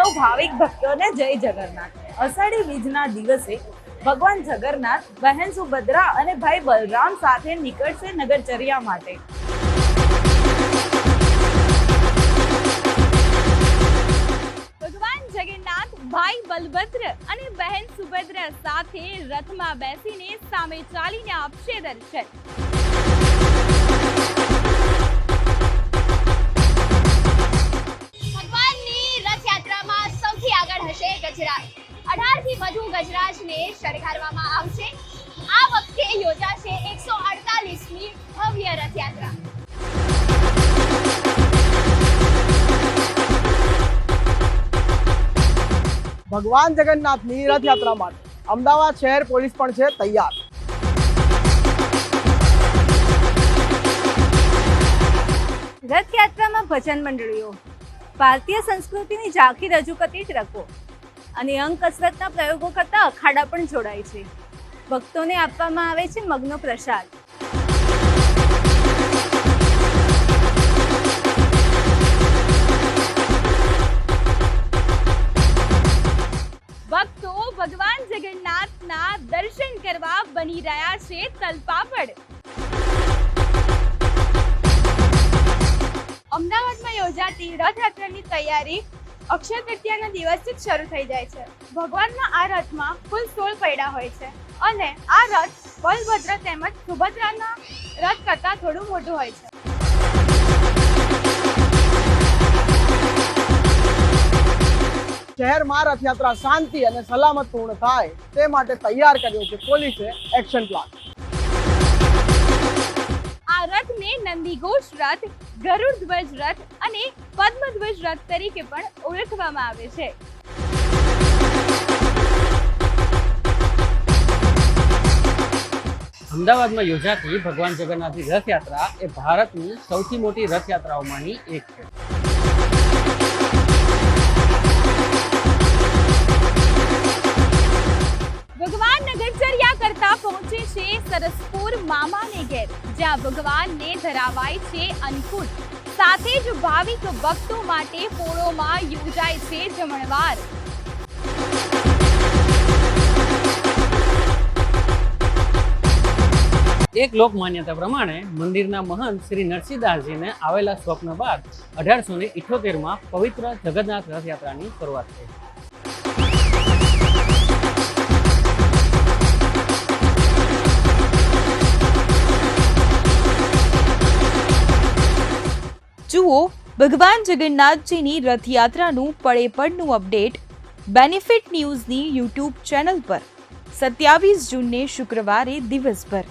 ભાવિક ભક્તોને જય જગન્નાથ. અષાઢી બીજના દિવસે ભગવાન જગન્નાથ, બહેન સુભદ્રા અને ભાઈ બલરામ સાથે નીકળશે નગરચર્યા માટે. ભગવાન જગન્નાથ, ભાઈ બલભદ્ર અને બહેન સુભદ્રા સાથે રથમાં બેસીને સામે ચાલીને આપશે દર્શન. ગજરાજને શણગારવામાં આવશે. આ વખતે યોજાશે એકસો અડતાલીસમી ભવ્ય રથયાત્રા. ભગવાન જગન્નાથની રથયાત્રા માટે અમદાવાદ શહેર પોલીસ પણ છે તૈયાર. રથયાત્રામાં ભજન મંડળીઓ ભારતીય સંસ્કૃતિની ઝાંખી રજૂ કરતી ટ્રકો અને અંગ કસરતના પ્રયોગો કરતા અખાડા પણ જોડાય છે. ભક્તોને આપવામાં આવે છે મગનો પ્રસાદ. ભક્તો ભગવાન જગન્નાથના દર્શન કરવા બની રહ્યા છે તલપાપડ. અમદાવાદમાં યોજાતી રથયાત્રાની તૈયારી અક્ષય તૃતીયાના દિવસથી જ શરૂ થઈ જાય છે. ભગવાનના આ રથમાં કુલ સોળ પૈડા હોય છે અને આ રથ બલભદ્ર તેમજ સુભદ્રાના રથ કરતાં થોડું મોટું હોય છે. શહેરમાં રથયાત્રા શાંતિ અને સલામત પૂર્ણ થાય તે માટે તૈયાર કર્યો છે પોલીસે એક્શન પ્લાન. રથને નંદીઘોષ રથ ગરુડ ધ્વજ રથ અને પદ્મધ્વજ રથ તરીકે પણ ઓળખવામાં આવે છે. અમદાવાદમાં યોજાતી ભગવાન જગન્નાથની રથયાત્રા એ ભારતની સૌથી મોટી રથયાત્રાઓમાંની એક છે. સરસપુર મામાને ઘેર, જ્યાં ભગવાનને ધરાવાય છે અન્નકૂટ. સાથે જ ભાવિક ભક્તો માટે પોળોમાં યોજાય છે જમણવાર. એક લોક માન્યતા પ્રમાણે મંદિરના મહંત શ્રી નરસિંહદાસજીને આવેલા સ્વપ્ન બાદ અઢારસો ને ઇઠોતેરમાં પવિત્ર જગન્નાથ રથયાત્રાની શરૂઆત થઈ. જુઓ, ભગવાન જગન્નાથજીની રથયાત્રાનું પળે પળનું અપડેટ બેનિફિટ ન્યૂઝની યુટ્યુબ ચેનલ પર. સત્યાવીસ જૂનને શુક્રવારે દિવસભર.